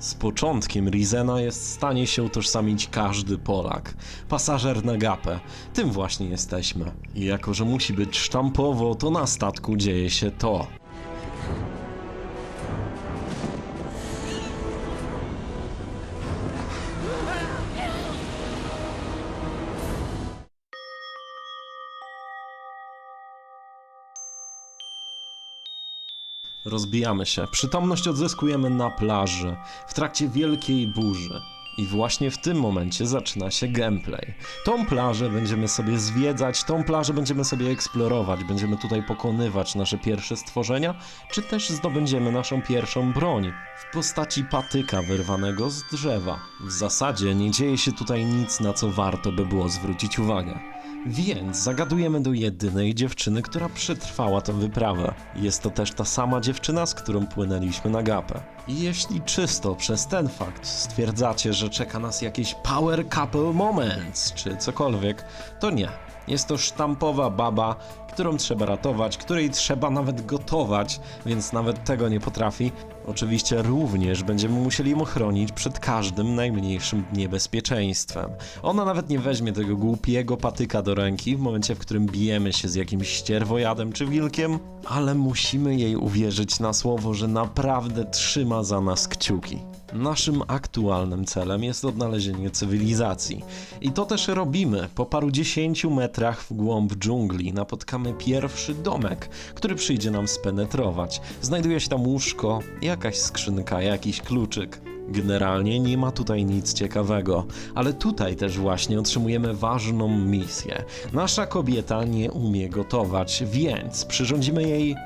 Z początkiem Rizena jest w stanie się utożsamić każdy Polak. Pasażer na gapę. Tym właśnie jesteśmy. I jako, że musi być sztampowo, to na statku dzieje się to. Rozbijamy się. Przytomność odzyskujemy na plaży, w trakcie wielkiej burzy. I właśnie w tym momencie zaczyna się gameplay. Tą plażę będziemy sobie zwiedzać, tą plażę będziemy sobie eksplorować, będziemy tutaj pokonywać nasze pierwsze stworzenia, czy też zdobędziemy naszą pierwszą broń w postaci patyka wyrwanego z drzewa. W zasadzie nie dzieje się tutaj nic, na co warto by było zwrócić uwagę. Więc zagadujemy do jedynej dziewczyny, która przetrwała tę wyprawę. Jest to też ta sama dziewczyna, z którą płynęliśmy na gapę. I jeśli czysto przez ten fakt stwierdzacie, że czeka nas jakieś power couple moments, czy cokolwiek, to nie. Jest to sztampowa baba, którą trzeba ratować, której trzeba nawet gotować, więc nawet tego nie potrafi. Oczywiście również będziemy musieli ją chronić przed każdym najmniejszym niebezpieczeństwem. Ona nawet nie weźmie tego głupiego patyka do ręki w momencie, w którym bijemy się z jakimś ścierwojadem czy wilkiem, ale musimy jej uwierzyć na słowo, że naprawdę trzyma za nas kciuki. Naszym aktualnym celem jest odnalezienie cywilizacji. I to też robimy. Po paru dziesięciu metrach w głąb dżungli napotkamy pierwszy domek, który przyjdzie nam spenetrować. Znajduje się tam łóżko, jakaś skrzynka, jakiś kluczyk. Generalnie nie ma tutaj nic ciekawego, ale tutaj też właśnie otrzymujemy ważną misję. Nasza kobieta nie umie gotować, więc przyrządzimy jej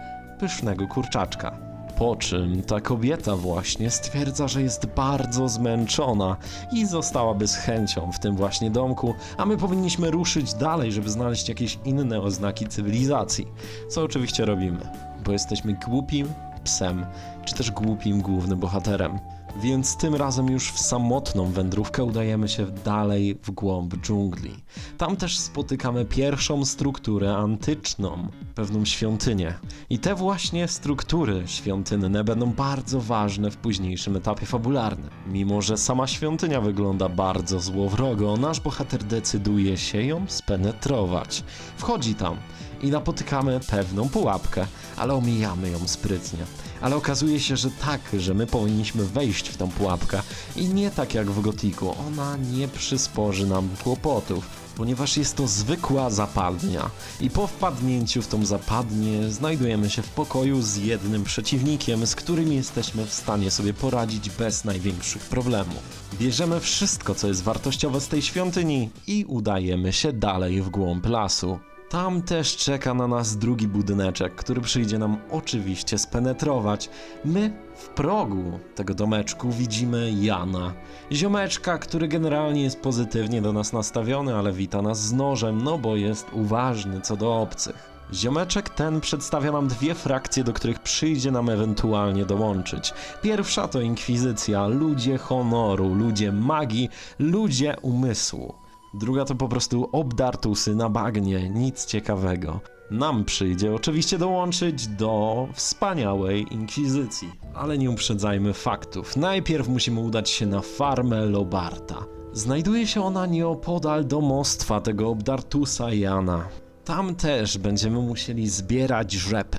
pysznego kurczaczka. Po czym ta kobieta właśnie stwierdza, że jest bardzo zmęczona i zostałaby z chęcią w tym właśnie domku, a my powinniśmy ruszyć dalej, żeby znaleźć jakieś inne oznaki cywilizacji. Co oczywiście robimy, bo jesteśmy głupim psem, czy też głupim głównym bohaterem. Więc tym razem już w samotną wędrówkę udajemy się dalej w głąb dżungli. Tam też spotykamy pierwszą strukturę antyczną, pewną świątynię. I te właśnie struktury świątynne będą bardzo ważne w późniejszym etapie fabularnym. Mimo, że sama świątynia wygląda bardzo złowrogo, nasz bohater decyduje się ją spenetrować. Wchodzi tam i napotykamy pewną pułapkę, ale omijamy ją sprytnie. Ale okazuje się, że tak, że my powinniśmy wejść w tą pułapkę i nie tak jak w Gotiku, ona nie przysporzy nam kłopotów, ponieważ jest to zwykła zapadnia i po wpadnięciu w tą zapadnię znajdujemy się w pokoju z jednym przeciwnikiem, z którym jesteśmy w stanie sobie poradzić bez największych problemów. Bierzemy wszystko, co jest wartościowe z tej świątyni i udajemy się dalej w głąb lasu. Tam też czeka na nas drugi budyneczek, który przyjdzie nam oczywiście spenetrować. My w progu tego domeczku widzimy Jana, ziomeczka, który generalnie jest pozytywnie do nas nastawiony, ale wita nas z nożem, no bo jest uważny co do obcych. Ziomeczek ten przedstawia nam dwie frakcje, do których przyjdzie nam ewentualnie dołączyć. Pierwsza to Inkwizycja, ludzie honoru, ludzie magii, ludzie umysłu. Druga to po prostu obdartusy na bagnie, nic ciekawego. Nam przyjdzie oczywiście dołączyć do wspaniałej inkwizycji. Ale nie uprzedzajmy faktów. Najpierw musimy udać się na farmę Lobarta. Znajduje się ona nieopodal domostwa tego obdartusa Jana. Tam też będziemy musieli zbierać rzepę.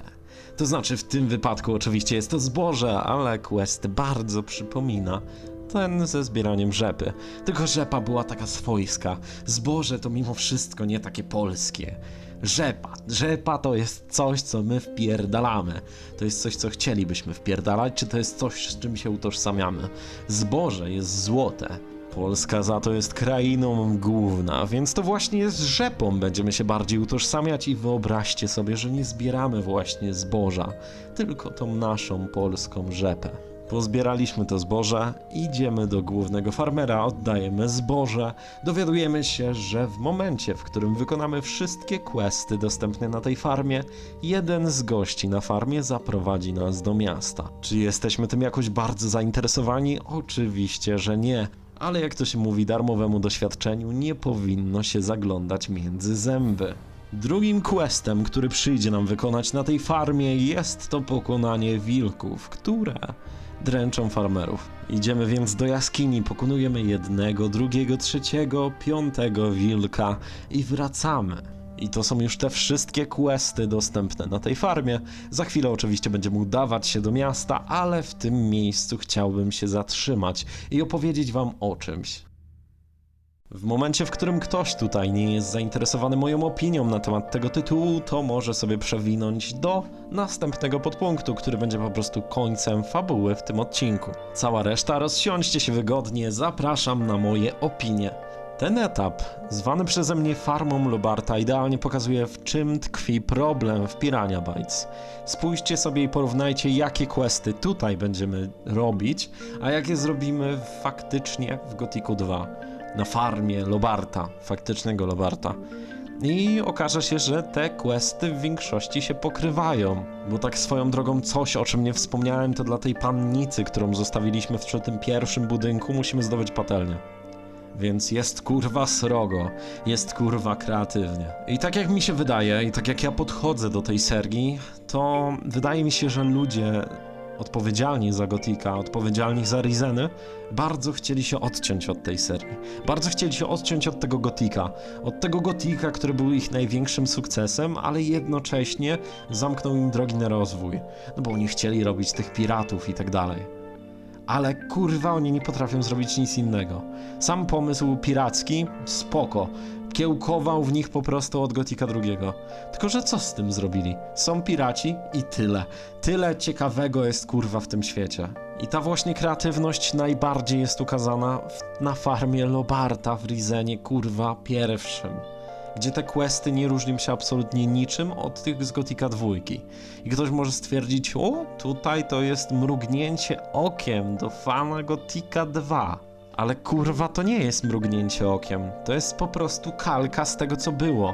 To znaczy w tym wypadku oczywiście jest to zboże, ale quest bardzo przypomina ten ze zbieraniem rzepy. Tylko rzepa była taka swojska. Zboże to mimo wszystko nie takie polskie. Rzepa. Rzepa to jest coś, co my wpierdalamy. To jest coś, co chcielibyśmy wpierdalać, czy to jest coś, z czym się utożsamiamy. Zboże jest złote. Polska za to jest krainą główna, więc to właśnie z rzepą będziemy się bardziej utożsamiać i wyobraźcie sobie, że nie zbieramy właśnie zboża, tylko tą naszą polską rzepę. Pozbieraliśmy to zboże, idziemy do głównego farmera, oddajemy zboże, dowiadujemy się, że w momencie, w którym wykonamy wszystkie questy dostępne na tej farmie, jeden z gości na farmie zaprowadzi nas do miasta. Czy jesteśmy tym jakoś bardzo zainteresowani? Oczywiście, że nie. Ale jak to się mówi, darmowemu doświadczeniu nie powinno się zaglądać między zęby. Drugim questem, który przyjdzie nam wykonać na tej farmie, jest to pokonanie wilków, które dręczą farmerów. Idziemy więc do jaskini, pokonujemy jednego, drugiego, trzeciego, piątego wilka i wracamy. I to są już te wszystkie questy dostępne na tej farmie. Za chwilę oczywiście będzie mógł dawać się do miasta, ale w tym miejscu chciałbym się zatrzymać i opowiedzieć wam o czymś. W momencie, w którym ktoś tutaj nie jest zainteresowany moją opinią na temat tego tytułu, to może sobie przewinąć do następnego podpunktu, który będzie po prostu końcem fabuły w tym odcinku. Cała reszta rozsiądźcie się wygodnie, zapraszam na moje opinie. Ten etap, zwany przeze mnie farmą Lobarta, idealnie pokazuje w czym tkwi problem w Pirania Bytes. Spójrzcie sobie i porównajcie, jakie questy tutaj będziemy robić, a jakie zrobimy faktycznie w Gothicu 2 na farmie Lobarta, faktycznego Lobarta. I okaże się, że te questy w większości się pokrywają. Bo tak swoją drogą coś, o czym nie wspomniałem, to dla tej pannicy, którą zostawiliśmy w tym pierwszym budynku, musimy zdobyć patelnię. Więc jest kurwa srogo, jest kurwa kreatywnie. I tak jak mi się wydaje, i tak jak ja podchodzę do tej serii, to wydaje mi się, że ludzie odpowiedzialni za Gotika, odpowiedzialni za Rizeny, bardzo chcieli się odciąć od tej serii. Bardzo chcieli się odciąć od tego Gotika. Od tego Gotika, który był ich największym sukcesem, ale jednocześnie zamknął im drogi na rozwój. No bo oni chcieli robić tych piratów i tak dalej. Ale kurwa, oni nie potrafią zrobić nic innego. Sam pomysł piracki, spoko. Kiełkował w nich po prostu od Gotika II. Tylko, że co z tym zrobili? Są piraci i tyle. Tyle ciekawego jest kurwa w tym świecie. I ta właśnie kreatywność najbardziej jest ukazana w, na farmie Lobarta w Rizenie, kurwa, pierwszym. Gdzie te questy nie różnią się absolutnie niczym od tych z Gotika dwójki. I ktoś może stwierdzić, o, tutaj to jest mrugnięcie okiem do fana Gotika 2. Ale kurwa, to nie jest mrugnięcie okiem. To jest po prostu kalka z tego, co było.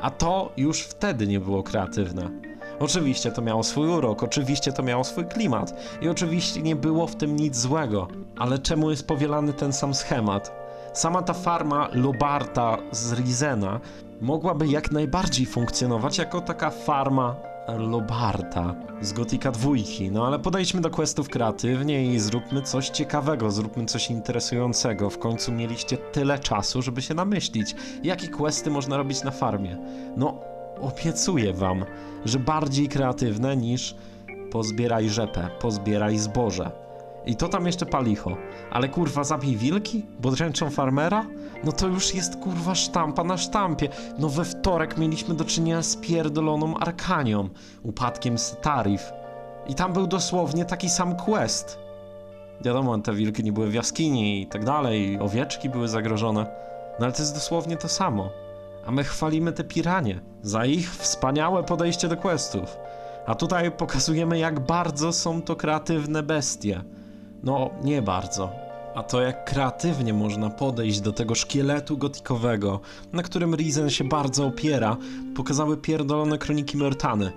A to już wtedy nie było kreatywne. Oczywiście to miało swój urok, oczywiście to miało swój klimat i oczywiście nie było w tym nic złego. Ale czemu jest powielany ten sam schemat? Sama ta farma Lobarta z Rizena mogłaby jak najbardziej funkcjonować jako taka farma Lobarta z Gotika dwójki, no ale podejdźmy do questów kreatywnie i zróbmy coś ciekawego, zróbmy coś interesującego. W końcu mieliście tyle czasu, żeby się namyślić, jakie questy można robić na farmie. No, obiecuję wam, że bardziej kreatywne niż pozbieraj rzepę, pozbieraj zboże. I to tam jeszcze palicho. Ale kurwa, zabij wilki? Bo dręczą farmera? No to już jest kurwa sztampa na sztampie. No we wtorek mieliśmy do czynienia z pierdoloną Arkanią, upadkiem z Tarif. I tam był dosłownie taki sam quest. Wiadomo, te wilki nie były w jaskini i tak dalej, owieczki były zagrożone. No ale to jest dosłownie to samo. A my chwalimy te piranie za ich wspaniałe podejście do questów. A tutaj pokazujemy, jak bardzo są to kreatywne bestie. No, nie bardzo. A to jak kreatywnie można podejść do tego szkieletu gotikowego, na którym Rizen się bardzo opiera, pokazały pierdolone kroniki Myrtany,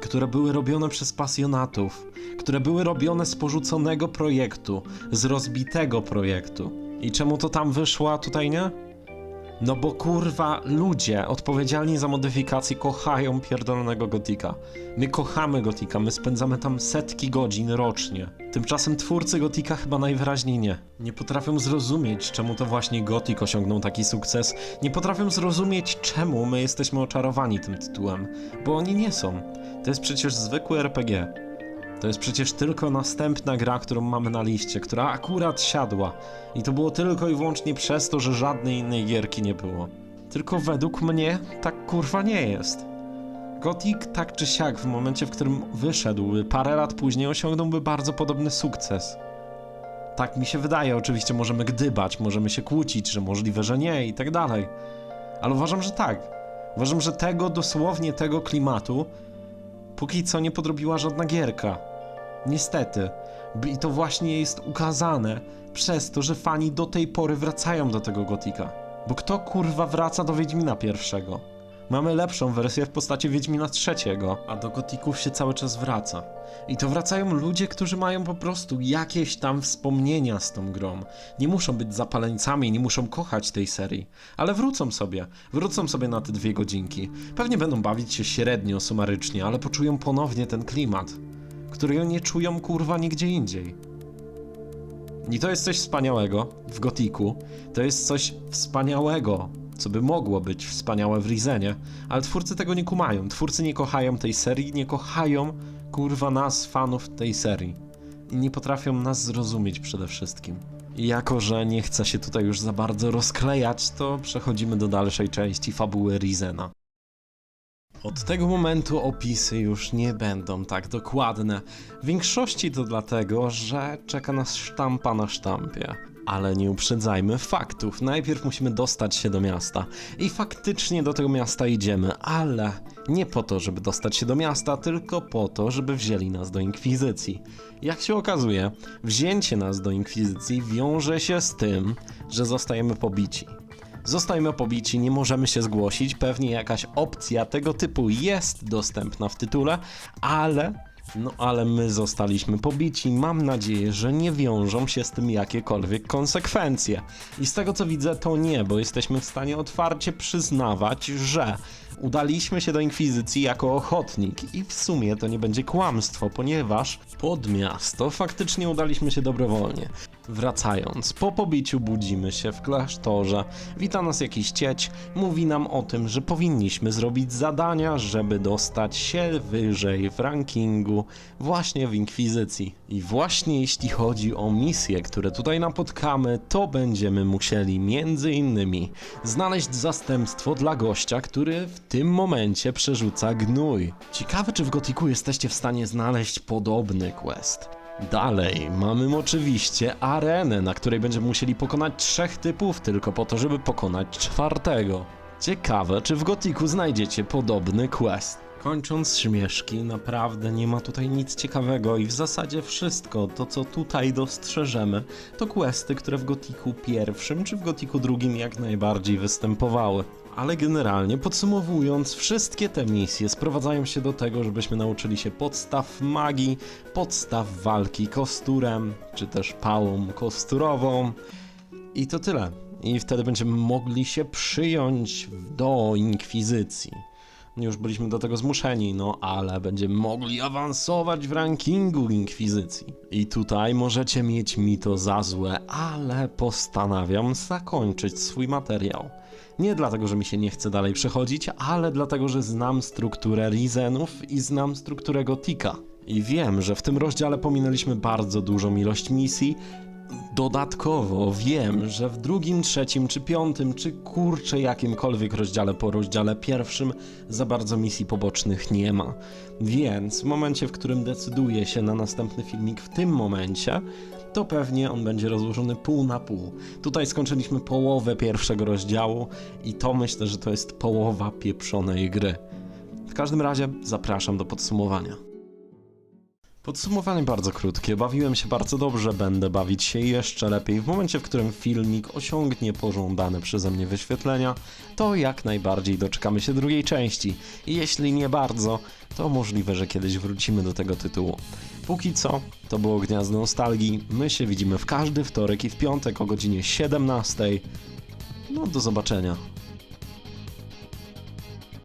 które były robione przez pasjonatów, które były robione z porzuconego projektu, z rozbitego projektu. I czemu to tam wyszło, a tutaj nie? No bo kurwa, ludzie odpowiedzialni za modyfikacje kochają pierdolonego Gotika. My kochamy Gotika, my spędzamy tam setki godzin rocznie. Tymczasem twórcy Gotika chyba najwyraźniej nie. Nie potrafią zrozumieć, czemu to właśnie Gotik osiągnął taki sukces. Nie potrafią zrozumieć, czemu my jesteśmy oczarowani tym tytułem. Bo oni nie są. To jest przecież zwykły RPG. To jest przecież tylko następna gra, którą mamy na liście, która akurat siadła. I to było tylko i wyłącznie przez to, że żadnej innej gierki nie było. Tylko według mnie tak kurwa nie jest. Gothic tak czy siak w momencie, w którym wyszedł, parę lat później osiągnąłby bardzo podobny sukces. Tak mi się wydaje, oczywiście możemy gdybać, możemy się kłócić, że możliwe, że nie i tak dalej. Ale uważam, że tak. Uważam, że tego, dosłownie tego klimatu póki co nie podrobiła żadna gierka. Niestety. I to właśnie jest ukazane przez to, że fani do tej pory wracają do tego Gotika. Bo kto kurwa wraca do Wiedźmina pierwszego? Mamy lepszą wersję w postaci Wiedźmina trzeciego, a do Gotików się cały czas wraca. I to wracają ludzie, którzy mają po prostu jakieś tam wspomnienia z tą grą. Nie muszą być zapaleńcami, nie muszą kochać tej serii, ale wrócą sobie. Wrócą sobie na te dwie godzinki. Pewnie będą bawić się średnio, sumarycznie, ale poczują ponownie ten klimat, którego nie czują kurwa nigdzie indziej. I to jest coś wspaniałego w Gotiku. To jest coś wspaniałego, co by mogło być wspaniałe w Rizenie, ale twórcy tego nie kumają. Twórcy nie kochają tej serii, nie kochają kurwa nas, fanów tej serii. I nie potrafią nas zrozumieć przede wszystkim. I jako, że nie chcę się tutaj już za bardzo rozklejać, to przechodzimy do dalszej części fabuły Rizena. Od tego momentu opisy już nie będą tak dokładne. W większości to dlatego, że czeka nas sztampa na sztampie. Ale nie uprzedzajmy faktów. Najpierw musimy dostać się do miasta. I faktycznie do tego miasta idziemy, ale nie po to, żeby dostać się do miasta, tylko po to, żeby wzięli nas do inkwizycji. Jak się okazuje, wzięcie nas do inkwizycji wiąże się z tym, że zostajemy pobici. Zostajemy pobici, nie możemy się zgłosić. Pewnie jakaś opcja tego typu jest dostępna w tytule, ale. No ale my zostaliśmy pobici. Mam nadzieję, że nie wiążą się z tym jakiekolwiek konsekwencje. I z tego co widzę, to nie, bo jesteśmy w stanie otwarcie przyznawać, że udaliśmy się do inkwizycji jako ochotnik. I w sumie to nie będzie kłamstwo, ponieważ pod miasto faktycznie udaliśmy się dobrowolnie. Wracając, po pobiciu budzimy się w klasztorze. Wita nas jakiś cieć, mówi nam o tym, że powinniśmy zrobić zadania, żeby dostać się wyżej w rankingu właśnie w Inkwizycji. I właśnie jeśli chodzi o misje, które tutaj napotkamy, to będziemy musieli między innymi znaleźć zastępstwo dla gościa, który w tym momencie przerzuca gnój. Ciekawe, czy w Gotiku jesteście w stanie znaleźć podobny quest. Dalej, mamy oczywiście arenę, na której będziemy musieli pokonać trzech typów tylko po to, żeby pokonać czwartego. Ciekawe, czy w Gotiku znajdziecie podobny quest. Kończąc śmieszki, naprawdę nie ma tutaj nic ciekawego i w zasadzie wszystko to, co tutaj dostrzeżemy, to questy, które w Gotiku pierwszym czy w Gotiku drugim jak najbardziej występowały. Ale generalnie podsumowując, wszystkie te misje sprowadzają się do tego, żebyśmy nauczyli się podstaw magii, podstaw walki kosturem, czy też pałą kosturową. I to tyle. I wtedy będziemy mogli się przyjąć do inkwizycji. Już byliśmy do tego zmuszeni, no ale będziemy mogli awansować w rankingu inkwizycji. I tutaj możecie mieć mi to za złe, ale postanawiam zakończyć swój materiał. Nie dlatego, że mi się nie chce dalej przechodzić, ale dlatego, że znam strukturę Rizenów i znam strukturę Gotika. I wiem, że w tym rozdziale pominęliśmy bardzo dużą ilość misji. Dodatkowo wiem, że w drugim, trzecim czy piątym, czy kurczę jakimkolwiek rozdziale po rozdziale pierwszym za bardzo misji pobocznych nie ma. Więc w momencie, w którym decyduję się na następny filmik w tym momencie, to pewnie on będzie rozłożony pół na pół. Tutaj skończyliśmy połowę pierwszego rozdziału i to myślę, że to jest połowa pieprzonej gry. W każdym razie zapraszam do podsumowania. Podsumowanie bardzo krótkie. Bawiłem się bardzo dobrze, będę bawić się jeszcze lepiej. W momencie, w którym filmik osiągnie pożądane przeze mnie wyświetlenia, to jak najbardziej doczekamy się drugiej części. I jeśli nie bardzo, to możliwe, że kiedyś wrócimy do tego tytułu. Póki co, to było Gniazdo Nostalgii. My się widzimy w każdy wtorek i w piątek o godzinie 17. No, do zobaczenia.